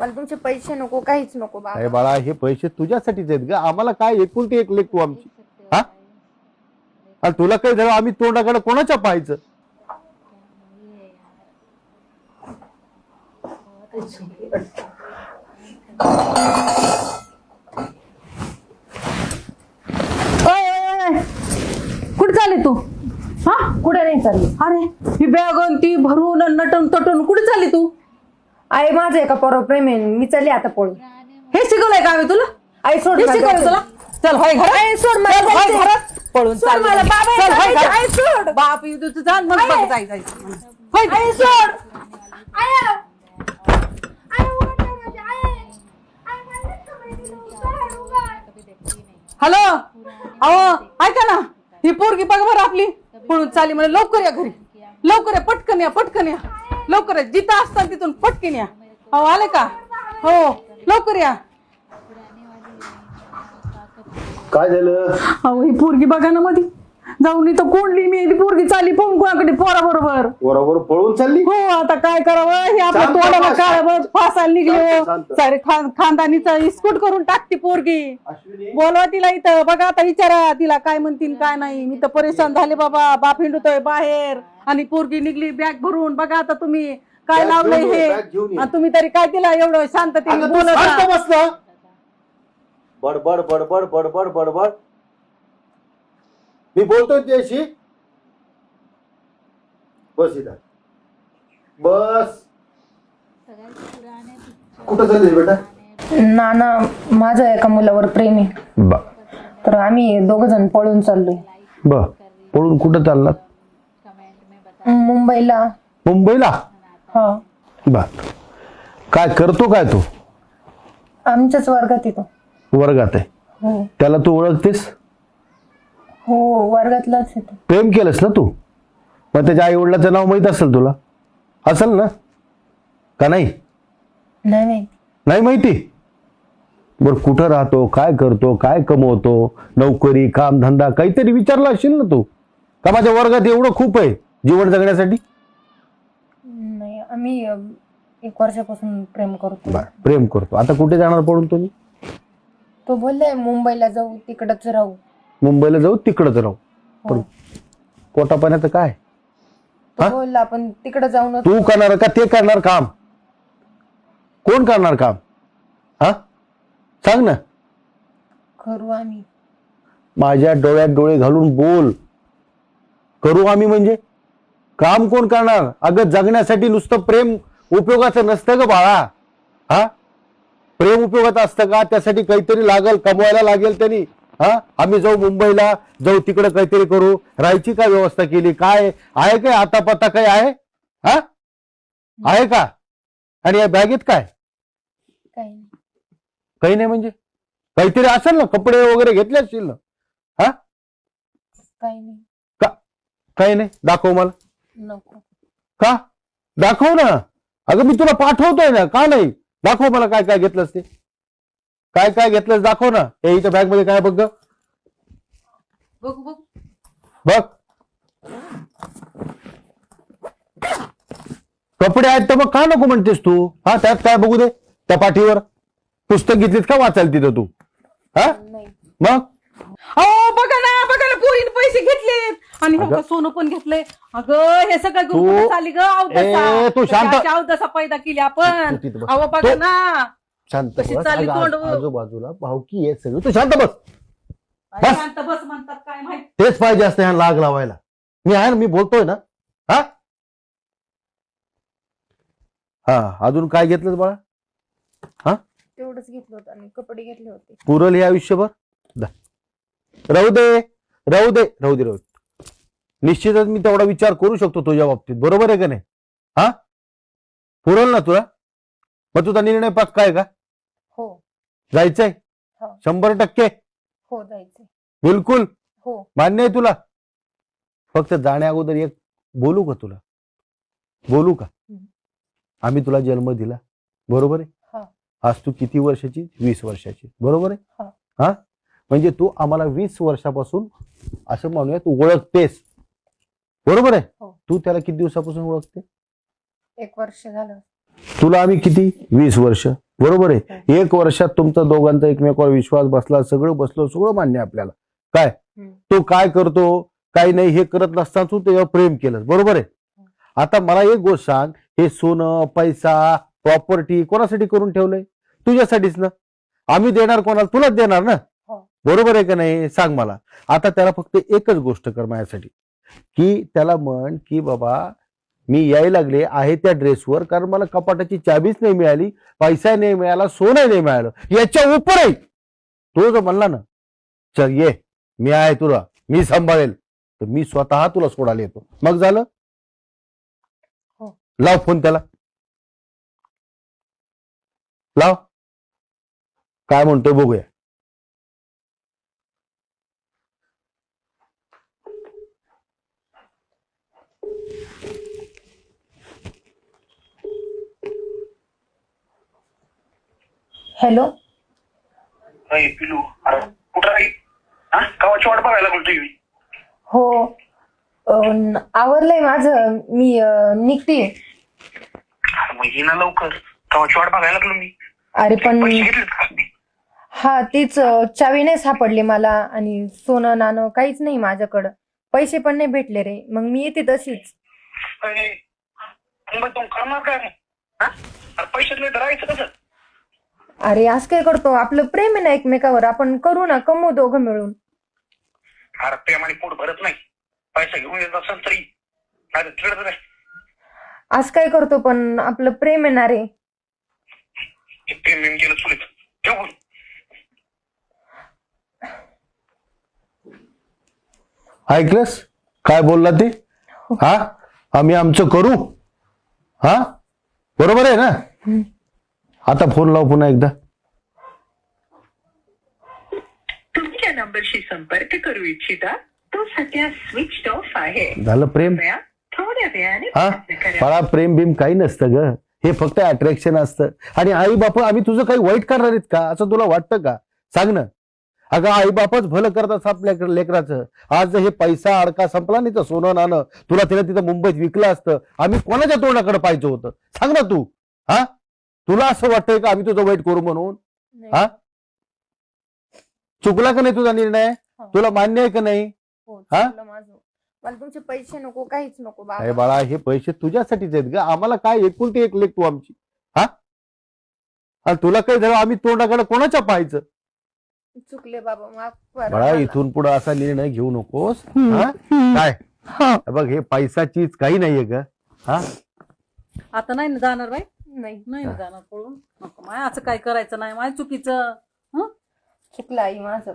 मला तुमचे पैसे नको काहीच नको बाबा. अरे बाळा हे पैसे तुझ्यासाठीच आहेत ग. आम्हाला काय एकुलती एक लेख तू आमची? हा? आणि तुला काही झालं? आम्ही तोंडाकडे कोणाच्या पाहायचं? ओय, ओय, ओय. कुठे चालली तू? हा? कुठे नाही चालली? अरे ही बॅग ती भरून नटून तटून कुठे चालली तू? आई माझं एका पोरावर प्रेम आहे मी चालली आता पळून हे शिकवलंय का आम्ही तुला आई सोड हे मला शिकवलंय तुला चल होय घरात आई, सोड मला चल, होय जायचंय. घरात पळून सोड. मला, बाबा, चल, होय जायचंय. घरात. आई, सोड. बाप येऊ दे तुझा मग आई. बघ जाय जायचं होय घरात. आई सोड आई आई उघड ना माझी, आई. आई, मला नाही समजलं. उघड, उघड. हॅलो अहो ऐका ना ही पोरगी बघ बरं आपली पळून चाली म्हणे लवकर या घरी लवकर या पटकन या पटकन या लवकर या. जिथं असताना तिथून पटकन या. अहो आले का? हो लवकर या. काय झालं? अहो ही पोरगी बघा ना मधी. जाऊन इथं कोंडली मी ती पोरगी चालली पण कोणाकडे पोरा बरोबर? बरोबर पळून चालली? हो आता काय करावं? हे आपल्या शांत तोंडाला बस. काळ बस फासायला निघले शांत, हो शांत. सारे खान खानदानीचा इस्कूट करून टाकती पोरगी. अश्विनी. बोलवा तिला इथं बघा आता विचारा तिला काय म्हणतील काय नाही. मी तर परेशान झाले बाबा बाप हिंडतोय बाहेर. आणि पोरगी निघली बॅग भरून. बघा आता तुम्ही काय लावलंय घेऊन ये, हे. बॅग घेऊन ये. आणि तुम्ही तरी काय तिला एवढं शांततेने अगं, तू बोलत शांत ना. बडबड बडबड बडबड बडबड. मी बोलतोय त्याशी बस इथं. बस. कुठं चालली बेटा? नाना माझं एका मुलावर प्रेम आहे. बा. तर आम्ही दोघ जण पळून चाललोय. ब पळून कुठं चाललात? मुंबईला. मुंबईला? हा. बर काय करतो काय तू? आमच्याच वर्गात येतो. वर्गात आहे. हो. त्याला तू ओळखतेस? हो वर्गातलाच प्रेम केलंस ना तू? मग त्याच्या आई वडिलाचं नाव माहीत असेल तुला? असेल ना? का नाही? नाही माहिती. नाही माहिती? बर कुठं राहतो काय करतो काय कमवतो नोकरी काम धंदा काहीतरी विचारला असेल ना तू? का माझ्या वर्गात एवढं खूप आहे जीवन जगण्यासाठी? नाही आम्ही अं, एक वर्षापासून प्रेम करतो. बर प्रेम करतो. आता कुठे जाणार पडून तुम्ही? तो बोललाय मुंबईला जाऊ तिकडच राहू. मुंबईला जाऊ तिकडंच राहू. पण हो. पोटा पाण्याचं काय? तो हा? बोलला आपण तिकडे जाऊन तू करणार का ते करणार काम? कोण करणार काम? हा? सांग ना. करू आम्ही. माझ्या डोळ्यात डोळे घालून बोल. करू आम्ही म्हणजे? काम कोण करणार? अगं जगण्यासाठी नुसतं प्रेम उपयोगाचं नसतं ग बाळा. हा? प्रेम उपयोगाचं असतं का? त्यासाठी काहीतरी लागल कमवायला लागेल त्यांनी. हा? आम्ही जाऊ मुंबईला जाऊ तिकडे काहीतरी करू. राहायची काय व्यवस्था केली? काय? आहे काय आता पत्ता काय आहे? हा? आहे का? आणि या बॅगेत काय? काही नाही. काही नाही म्हणजे? काहीतरी असेल ना? कपडे वगैरे घेतले असतील ना? हा? काही नाही. काही नाही? दाखव मला. नको. का? दाखव ना. अगं मी तुला पाठवतोय ना. का नाही? दाखव मला काय काय घेतलंस ते. काय काय घेतलंस दाखव ना. हे इथं बॅगमध्ये काय बघ ग. बघू बघू. बघ. कपडे आहेत तर मग का नको म्हणतेस तू? हा त्यात काय बघू दे त्या पाठीवर पुस्तक घेतलीत का वाचायला तिथं तू? हा? नाही. मग? अहो बघा ना बघा ना पोरीने पैसे घेतलेत. आणि हो अगं. का सोनं पण घेतलंय. अगं हे सगळं घेऊन तू- कुठं चालली ग? ए, तू शांत- अवदसा पैदा केली आपण. तू तिथं बस. अहो बघा तू- ना. शांत कशी बस. चालली अगं, तोंड? आज- आजूबाजूला भावकी आहे सगळं. तू शांत बस. शांत बस म्हणतात काय माहिती? तेच पाहिजे असतं ह्या लाग लावायला. मी आहे ना मी बोलतोय ना. हा? हा अजून काय घेतलं बाळा? तेवढंच घेतलं होतं आणि कपडे घेतले होते. पुरल हे आयुष्यभर? दा. राहू दे राहू दे राहू दे राहू दे. निश्चितच मी तेवढा विचार करू शकतो तुझ्या बाबतीत. बरोबर आहे का नाही? हा? पुरल ना तुला? मग तुझा निर्णय पक्का आहे का? जायचंय? हो. शंभर टक्के? हो जायचंय. बिलकुल? हो. मान्य आहे तुला? फक्त जाण्या अगोदर एक बोलू का तुला? बोलू का? हम्म. आम्ही तुला जन्म दिला. बरोबर आहे? हा. आज तू किती वर्षाची? वीस वर्षाची. बरोबर आहे? हा. हा? म्हणजे तू आम्हाला वीस वर्षापासून असं म्हणूया तू ओळखतेस. बरोबर आहे? हो. तू त्याला किती दिवसापासून ओळखते? एक वर्ष झालं. तुला आम्ही किती? वीस वर्ष. बरोबर आहे? एक वर्षात तुमचा दोघांचा एकमेकावर विश्वास बसला सगळं बसलं सगळं मान्य आपल्याला. काय. तो काय करतो? काय नाही हे करत नसताना तू त्याच्यावर प्रेम केलं बरोबर आहे? आता मला एक गोष्ट सांग. हे सोनं पैसा प्रॉपर्टी कोणासाठी करून ठेवलंय? तुझ्यासाठीच ना? आम्ही देणार कोणाला? तुलाच देणार ना? हो. बरोबर आहे का नाही? सांग मला. आता त्याला फक्त एकच गोष्ट कर माझ्यासाठी. की त्याला म्हण की बाबा मी यायला लागले आहे त्या ड्रेसवर कारण मला कपाटाची चाबीच नाही मिळाली पैसा नाही मिळाला सोनं नाही मिळालं. याच्या उपर आहे तो जर म्हणला ना चल ये मी आहे तुला मी सांभाळेल. तर मी स्वतः तुला सोडायला येतो. मग झालं? हो. लाव फोन त्याला. लाव. काय म्हणतोय बघूया. हॅलो? अय पिलू अरे कुठं आहे? हा? गावाची वाट बघायला बोलतोय मी. हो. अं, आवरलंय माझं. मी अं, निघते. अरे मग ये ना लवकर. गावाची वाट बघायला लागलो मी. अरे पण पैसे घेतलेत का हा तीच अं, चावी नाही सापडली मला आणि सोनं नाणं काहीच नाही माझ्याकडं. पैसे पण नाही भेटले रे. मग मी येते तशीच. करणार काय? मग हा? अरे पैसे नाही धरायचं कसं? अरे आज काय करतो? आपलं प्रेम आहे ना एकमेकावर. आपण करू ना कमवू दोघं मिळून. अरे प्रेमाने पोट भरत नाही. पैसा घेऊन येत असेल तरी. नाही नाही. आज काय करतो पण आपलं प्रेम आहे ना रे? हे प्रेम बिम गेलं चुलीत. ऐकलंस? काय बोलला ते? हा? आम्ही आमचं करू? हा? बरोबर आहे ना? आता फोन लाव पुन्हा एकदा. तुम्ही ज्या नंबरशी संपर्क करू इच्छिता. तो सध्या स्विच ऑफ आहे. झालं प्रेम? कृपया थोड्या वेळाने हा? प्रयत्न करा. मला प्रेम बिम काही नसतं ग. हे फक्त अट्रॅक्शन असतं. आणि आई बाप आम्ही तुझं काही वाईट करणार आहेत का? असं तुला वाटतं का? सांग ना. अगं आई बापच भलं करतात आपल्या लेकराचं. आज जर हे पैसा अडका संपला नाही तर सोनं नाणं. तुला तिला तिथं मुंबईत विकलं असतं. आम्ही कोणाच्या तोंडाकडे पाहिजे होतं? सांग ना तू. हा? तुला असं वाटतंय का आम्ही तुझं वाईट करू म्हणून? हा? चुकला का नाही तुझा निर्णय? हो. तुला मान्य आहे का नाही? हो, हा? मला तुमचे पैसे नको काहीच नको अरे बाबा बाळा हे पैसे तुझ्यासाठीच आहेत ग. आम्हाला काय एकुलती एक लेख तू आमची. हा? आणि तुला काही झालं? आम्ही तोंडाकडे कोणाच्या पाहायचं? चुकले बाबा माफ करा बाळा मला. इथून पुढे असा निर्णय घेऊ नकोस. हा? काय? हे. बघ हे पैसा चीज काही नाहीये ग. हा? आता नाही ना जाणार बाई? नाही. नाही ना जाणार पळून. नको माय असं काय करायचं नाही माय चुकीचं. हं? चुकलं आई माझं.